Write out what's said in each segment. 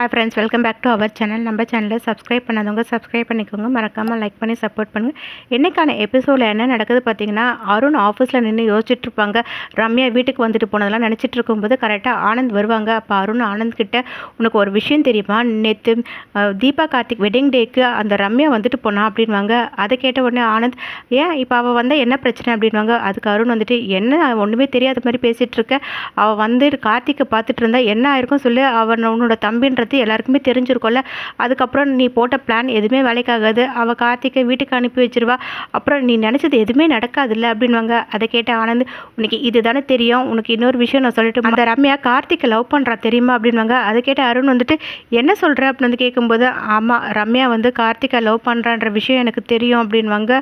Hi friends welcome back to our channel நம்ம சேனலில் subscribe பண்ணாதவங்க சப்ஸ்கிரைப் பண்ணிக்கோங்க. மறக்காமல் லைக் பண்ணி சப்போர்ட் பண்ணுங்கள் இன்றைக்கான எபிசோடில் என்ன நடக்குது பார்த்தீங்கன்னா அருண் ஆஃபீஸில் நின்று யோசிச்சுட்ருப்பாங்க ரம்யா வீட்டுக்கு வந்துட்டு போனதெல்லாம் நினச்சிட்டு இருக்கும்போது கரெக்டாக ஆனந்த் வருவாங்க. அப்போ அருண் ஆனந்த் கிட்ட உனக்கு ஒரு விஷயம் தெரியுமா? நேற்று தீபா கார்த்திக் வெட்டிங் டேக்கு அந்த ரம்யா வந்துட்டு போனா அப்படின்வாங்க அதை கேட்ட உடனே ஆனந்த் ஏன் இப்போ அவள் வந்தால் என்ன பிரச்சனை? அப்படின்வாங்க அதுக்கு அருண் வந்துட்டு என்ன ஒன்றுமே தெரியாத மாதிரி பேசிகிட்ருக்க அவள் வந்து கார்த்திக்கை பார்த்துட்டு இருந்தா என்ன ஆயிருக்கும் சொல்லி. அவன் உன்னோட தம்பின்ற பற்றி எல்லாருக்குமே தெரிஞ்சிருக்கும்ல. அதுக்கப்புறம் நீ போட்ட பிளான் எதுவுமே வேலைக்காகாது. அவள் கார்த்திகை வீட்டுக்கு அனுப்பி வச்சிருவா. அப்புறம் நீ நினச்சது எதுவுமே நடக்காதுல்ல அப்படின்வாங்க அதை கேட்ட ஆனந்த் உனக்கு இதுதானே தெரியும். உனக்கு இன்னொரு விஷயம் நான் சொல்லிட்டு அந்த ரம்யா கார்த்திகை லவ் பண்ணுறா தெரியுமா? அப்படின்வாங்க அதை கேட்ட அருண் வந்துட்டு என்ன சொல்கிற அப்படின்னு வந்து கேட்கும்போது ஆமாம் ரம்யா வந்து கார்த்திகை லவ் பண்ணுறான்ற விஷயம் எனக்கு தெரியும். அப்படின்வாங்க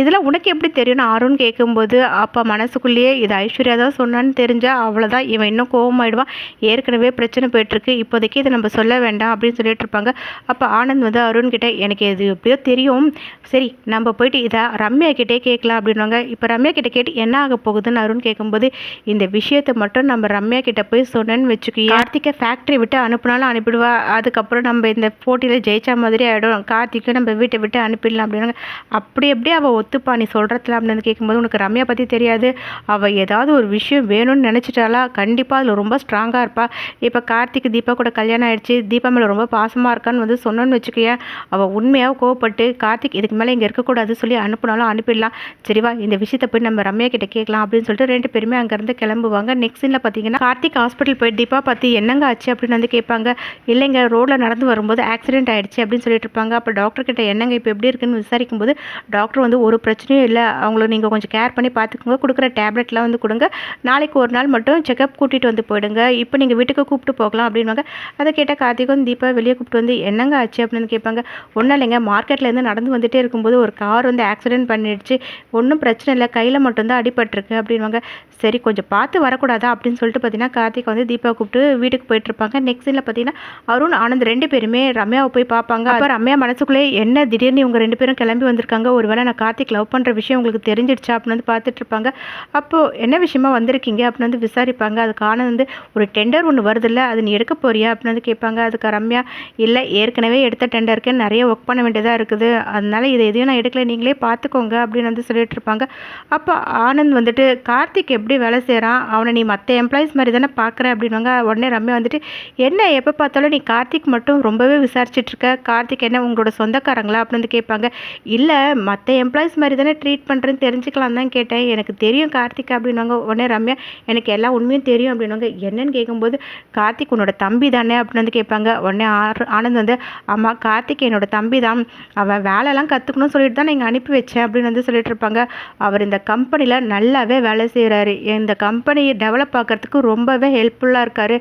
இதெல்லாம் உனக்கு எப்படி தெரியும்னு அருண் கேட்கும்போது அப்போ மனசுக்குள்ளேயே இது ஐஸ்வர்யா தான் சொன்னான்னு தெரிஞ்சால் அவ்வளோதான் இவன் இன்னும் கோவமாயிடுவான். ஏற்கனவே பிரச்சனை போயிட்டுருக்கு. இப்போதைக்கு இதை நம்ம சொல்ல வேண்டாம் அப்படின்னு சொல்லிட்டு இருப்பாங்க. அப்போ ஆனந்த் வந்து அருண்கிட்ட எனக்கு இது எப்படியோ தெரியும். சரி நம்ம போயிட்டு இதை ரம்யா கிட்டே கேட்கலாம் அப்படின்வாங்க இப்போ ரம்யா கிட்ட கேட்டு என்ன ஆக போகுதுன்னு? அருண் கேட்கும்போது இந்த விஷயத்தை மட்டும் நம்ம ரம்யா கிட்ட போய் சொன்னேன்னு வச்சுக்கோ. கார்த்திகை ஃபேக்ட்ரி விட்டு அனுப்புனாலும் அனுப்பிடுவா. அதுக்கப்புறம் நம்ம இந்த போட்டியில் ஜெயிச்சா மாதிரி ஆகிடும் கார்த்திகை நம்ம வீட்டை விட்டு அனுப்பிடலாம் அப்படின்னாங்க அப்படி எப்படி அவள் ஒத்துப்பா? நீ சொல்கிறதுல அப்படின்னு கேட்கும்போது உனக்கு ரம்யா பற்றி தெரியாது. அவள் ஏதாவது ஒரு விஷயம் வேணும்னு நினச்சிட்டாலா கண்டிப்பாக அதில் ரொம்ப ஸ்ட்ராங்காக இருப்பாள் இப்போ கார்த்திக் தீபா கூட கல்யாணம் ஆயிடுச்சு. தீபா மேலே ரொம்ப பாசமாக இருக்கான்னு வந்து சொன்னோன்னு வச்சுக்கோயே. அவள் உண்மையாக கோவப்பட்டு கார்த்திக் இதுக்கு மேலே இங்கே இருக்கக்கூடாது சொல்லி அனுப்பினாலும் அனுப்பிடலாம். சரிவா இந்த விஷயத்தை போய் நம்ம ரம்யா கிட்ட கேட்கலாம் அப்படின்னு சொல்லிட்டு ரெண்டு பேருமே அங்கேருந்து கிளம்புவாங்க. நெக்ஸ்ட் சீனில் பார்த்தீங்கன்னா கார்த்திக் ஹாஸ்பிட்டல் போய் தீபா பார்த்து என்னங்க ஆச்சு? அப்படின்னு வந்து கேட்பாங்க. இல்லைங்க ரோட்டில் நடந்து வரும்போது ஆக்சிடென்ட் ஆகிடுச்சு அப்படின்னு சொல்லிட்டு இருப்பாங்க. அப்போ டாக்டர் கிட்ட என்னங்க இப்போ எப்படி இருக்குன்னு விசாரிக்கும் போது டாக்டர் வந்து ஒரு பிரச்சனையும் இல்லை. அவங்கள நீங்கள் கொஞ்சம் கேர் பண்ணி பார்த்துக்கோங்க கொடுக்குற டேப்லெட்லாம் வந்து கொடுங்க. நாளைக்கு ஒரு நாள் மட்டும் செக்கப் கூட்டிகிட்டு வந்து போயிடுங்க. இப்போ நீங்கள் வீட்டுக்கு கூப்பிட்டு போகலாம் அப்படின்வாங்க அதை கேட்டால் கார்த்திக்கும் தீபா வெளியே கூப்பிட்டு வந்து என்னங்க ஆச்சு? அப்படின்னு கேட்பாங்க. ஒன்றும் இல்லைங்க. மார்க்கெட்லேருந்து நடந்து வந்துட்டே இருக்கும்போது ஒரு கார் வந்து ஆக்சிடென்ட் பண்ணிடுச்சு. ஒன்றும் பிரச்சனை இல்லை. கையில் மட்டும்தான் அடிபட்டிருக்கு அப்படின்வாங்க சரி கொஞ்சம் பார்த்து வரக்கூடாதா? அப்படின்னு சொல்லிட்டு பார்த்தீங்கன்னா கார்த்திக் வந்து தீபா கூப்பிட்டு வீட்டுக்கு போயிட்டுருப்பாங்க நெக்ஸ்ட் சீனில் பார்த்தீங்கன்னா அருண் ஆனந்த் ரெண்டு பேருமே ரம்யாவை போய் பார்ப்பாங்க. அப்போ ரம்யா மனசுக்குள்ளே என்ன திடீர்னு இவங்க ரெண்டு பேரும் கிளம்பி வந்திருக்காங்க? ஒருவேளை நான் கார்த்திக் லவ் பண்ணுற விஷயம் உங்களுக்கு தெரிஞ்சிடுச்சா? அப்படின்னு வந்து பார்த்துட்டு இருப்பாங்க. அப்போது என்ன விஷயமா வந்திருக்கீங்க? அப்படின்னு வந்து விசாரிப்பாங்க. அதுக்கு ஆனந்த் வந்து ஒரு டெண்டர் ஒன்று வருதுல்ல அது நீ எடுக்க போறியா? அப்படின்னு வந்து கேட்பாங்க. அதுக்கு ரம்யா இல்லை ஏற்கனவே எடுத்த டெண்டருக்கு நிறைய ஒர்க் பண்ண வேண்டியதாக இருக்குது. அதனால் இதை எதையும் நான் எடுக்கல. நீங்களே பார்த்துக்கோங்க அப்படின்னு வந்து சொல்லிட்டு இருப்பாங்க அப்போ ஆனந்த் வந்துட்டு கார்த்திக் எப்படி வேலை செய்கிறான் அவனை நீ மற்ற எம்ப்ளாயிஸ் மாதிரி தானே பார்க்குற? அப்படின்வாங்க உடனே ரம்யா வந்துட்டு என்ன எப்போ பார்த்தாலும் நீ கார்த்திக் மட்டும் ரொம்பவே விசாரிச்சிட்ருக்க? கார்த்திக் என்ன உங்களோட சொந்தக்காரங்களா? அப்படின்னு வந்து கேட்பாங்க. இல்லை மற்ற எம்ப்ளாயிஸ் மாதிரி தானே ட்ரீட் பண்ணுறேன்னு தெரிஞ்சுக்கலாம் தான் கேட்டேன். எனக்கு தெரியும் கார்த்திக் அப்படின்னுவாங்க. உடனே ரம்யா எனக்கு எல்லா உண்மையும் தெரியும் அப்படின்னுவாங்க. என்னன்னு கேட்கும்போது கார்த்திக் உன்னோட தம்பி தானே? அப்படின்னு வந்து கேட்பாங்க உடனே ஆர் ஆனந்த் வந்து அம்மா கார்த்திக் என்னோட தம்பி தான். அவன் வேலைலாம் கற்றுக்கணும்னு சொல்லிட்டு தான் நீங்கள் அனுப்பி வச்சேன் அப்படின்னு வந்து சொல்லிட்டு இருப்பாங்க. அவர் இந்த கம்பெனியில் நல்லாவே வேலை செய்கிறாரு இந்த கம்பெனி டெவலப் ஆகிறதுக்கு ரொம்பவே ஹெல்ப்ஃபுல்லாக இருக்கார்.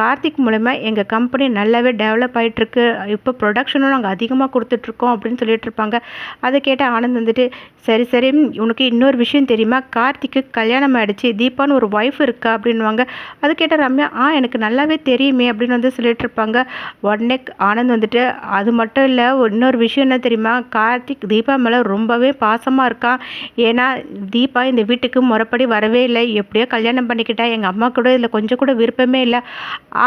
கார்த்திக் மூலமா எங்கள் கம்பெனி நல்லாவே டெவலப் ஆகிட்டுருக்கு இப்போ ப்ரொடக்ஷனும் நாங்கள் அதிகமாக கொடுத்துட்ருக்கோம் அப்படின்னு சொல்லிட்டு இருப்பாங்க. அதை கேட்ட ஆனந்த் வந்துட்டு சரி சரி. உனக்கு இன்னொரு விஷயம் தெரியுமா? கார்த்திக்கு கல்யாணம் ஆகிடுச்சு தீபான்னு ஒரு ஒய்ஃப் இருக்கா? அப்படின்வாங்க அது கேட்ட ரம்யா ஆ எனக்கு நல்லாவே தெரியுமே அப்படின்னு வந்து சொல்லிட்டு இருப்பாங்க. உடனே ஆனந்த் வந்துட்டு அது மட்டும் இல்லை இன்னொரு விஷயம் என்ன தெரியுமா? கார்த்திக் தீபா மேலே ரொம்பவே பாசமாக இருக்கான் ஏன்னா தீபா இந்த வீட்டுக்கு முறைப்படி வரவே இல்லை. எப்படியோ கல்யாணம் பண்ணிக்கிட்டா எங்கள் அம்மா கூட இதில் கொஞ்சம் கூட விருப்பமே இல்லை.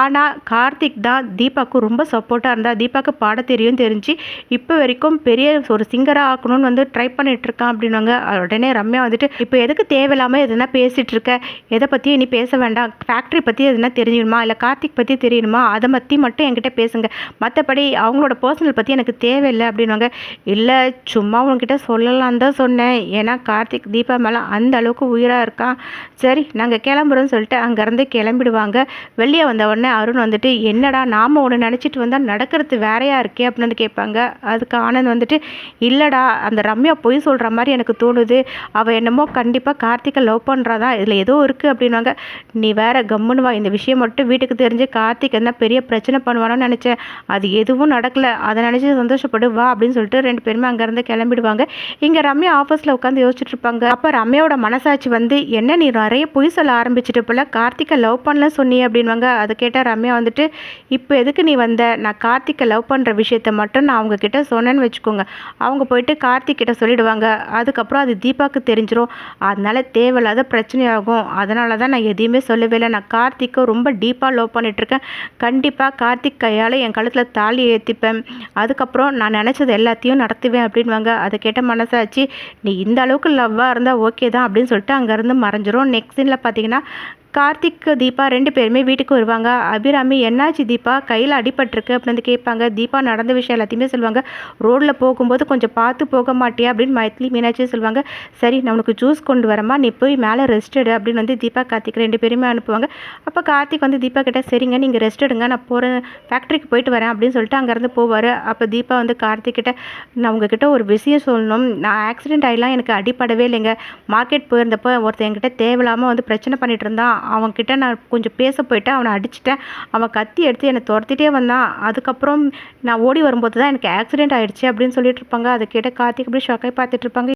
ஆனால் கார்த்திக் தான் தீபாவுக்கு ரொம்ப சப்போர்ட்டாக இருந்தால் தீபாவுக்கு பாட தெரியும் தெரிஞ்சு இப்போ வரைக்கும் பெரிய ஒரு சிங்கராக ஆக்கணும்னு வந்து ட்ரை பண்ணிட்டு இருக்கான் அப்படின்வாங்க உடனே ரம்யா வந்துட்டு இப்போ எதுக்கு தேவையில்லாமல் எதுனா பேசிகிட்டு இருக்க? எதை பற்றியும் இனி பேச வேண்டாம். ஃபேக்ட்ரி பற்றி எதுனா தெரிஞ்சிடுமா இல்லை கார்த்திக் பற்றி தெரியணுமா? அதை பற்றி மட்டும் மட்டும் என்கிட்ட பேசுங்க. மற்றபடி அவங்களோட பர்சனல் பற்றி எனக்கு தேவையில்லை அப்படின்வாங்க இல்லை சும்மா உங்ககிட்ட சொல்லலாம் தான் சொன்னேன். ஏன்னா கார்த்திக் தீபா மேலே அந்த அளவுக்கு உயிராக இருக்கான். சரி நாங்கள் கிளம்புறோம்னு சொல்லிட்டு அங்கேருந்து கிளம்பிடுவாங்க. வெளியே வந்த உடனே அருண் வந்துட்டு என்னடா நாம் ஒன்று நினச்சிட்டு வந்தால் நடக்கிறது வேறையாக இருக்கே அப்படின்னு வந்து கேட்பாங்க. அதுக்கு ஆனந்த் வந்துட்டு இல்லைடா அந்த ரம்யா பொய் சொல்கிற மாதிரி எனக்கு தோணுது. அவள் என்னமோ கண்டிப்பாக கார்த்திகை லவ் பண்ணுறாதான் இதில் ஏதோ இருக்குது அப்படின்வாங்க நீ வேற கம்முன்னு வா. இந்த விஷயம் மட்டும் வீட்டுக்கு தெரிஞ்சு கார்த்திக் என்ன பெரிய பிரச்சனை பண்ணுவானோன்னு நினச்சேன். அது எதுவும் நடக்கலை. அதை நினச்சி சந்தோஷப்படு வா அப்படின்னு சொல்லிட்டு ரெண்டு பேருமே அங்கேருந்து கிளம்பிடுவாங்க. இங்கே ரம்யா ஆஃபீஸில் உட்காந்து யோசிச்சுட்டு இருப்பாங்க. அப்போ ரம்யாவோட மனசாட்சி வந்து என்ன நீ நிறைய பொய் சொல்ல ஆரம்பிச்சிட்டு போல கார்த்திகை லவ் பண்ணல சொன்னி அப்படின்வாங்க அதை கேட்டால் ரம்யா வந்துட்டு இப்போ எதுக்கு நீ வந்த? நான் கார்த்திகை லவ் பண்ணுற விஷயத்த மட்டும் நான் அவங்கக்கிட்ட சொன்னேன்னு வச்சுக்கோங்க. அவங்க போயிட்டு கார்த்திக் கிட்ட சொல்லிடுவாங்க. அதுக்கப்புறம் அது தீபாவுக்கு தெரிஞ்சிரும். அதனால தேவையில்லாத பிரச்சனையாகும். அதனால தான் நான் எதையுமே சொல்லவே இல்லை. நான் கார்த்திக்கை ரொம்ப டீப்பாக லவ் பண்ணிகிட்ருக்கேன் கண்டிப்பாக கார்த்திக் கையால் என் கழுத்தில் தாலி ஏற்றிப்பேன் அதுக்கப்புறம் நான் நினச்சது எல்லாத்தையும் நடத்துவேன் அப்படின்வாங்க அதை கேட்ட மனசாச்சு நீ இந்த அளவுக்கு லவ்வாக இருந்தால் ஓகே தான் அப்படின்னு சொல்லிட்டு அங்கேருந்து மறைஞ்சிரும். நெக்ஸ்ட் சீனில் பார்த்தீங்கன்னா கார்த்திக் தீபா ரெண்டு பேருமே வீட்டுக்கு வருவாங்க. அபிராமி என்னாச்சு தீபா? கையில் அடிபட்டிருக்கு அப்படின்னு வந்து கேட்பாங்க. தீபா நடந்த விஷயம் எல்லாத்தையுமே சொல்லுவாங்க. ரோட்டில் போகும்போது கொஞ்சம் பார்த்து போக மாட்டியா அப்படின்னு மைத்லி மீனாட்சி சொல்லுவாங்க. சரி நம்மளுக்கு ஜூஸ் கொண்டு வரமா நீ போய் மேலே ரெஸ்ட் எடு அப்படின்னு வந்து தீபா கார்த்திக் ரெண்டு பேருமே அனுப்புவாங்க. அப்போ கார்த்திக் வந்து தீபா கிட்ட சரிங்க நீங்கள் ரெஸ்ட் எடுங்க. நான் போகிறேன் ஃபேக்ட்ரிக்கு போயிட்டு வரேன் அப்படின்னு சொல்லிட்டு அங்கேருந்து போவார். அப்போ தீபா வந்து கார்த்திக் கிட்ட நான் உங்ககிட்ட ஒரு விஷயம் சொல்லணும். நான் ஆக்சிடென்ட் ஆகிலாம் எனக்கு அடிப்படவே இல்லைங்க. மார்க்கெட் போயிருந்தப்போ ஒருத்தன் என்கிட்ட தேவையில்லாமல் வந்து பிரச்சனை பண்ணிட்டு இருந்தான். அவன்கிட்ட நான் கொஞ்சம் பேச போயிட்டேன் அவனை அடிச்சிட்டேன். அவன் கத்தி எடுத்து என்னை துரத்திட்டே வந்தான். அதுக்கப்புறம் நான் ஓடி வரும்போது தான் எனக்கு ஆக்சிடென்ட் ஆயிடுச்சு அப்படின்னு சொல்லிட்டு இருப்பாங்க. அதை கேட்ட கார்த்திக் அப்படி ஷாக்காய் பார்த்துட்டு இருப்பாங்க.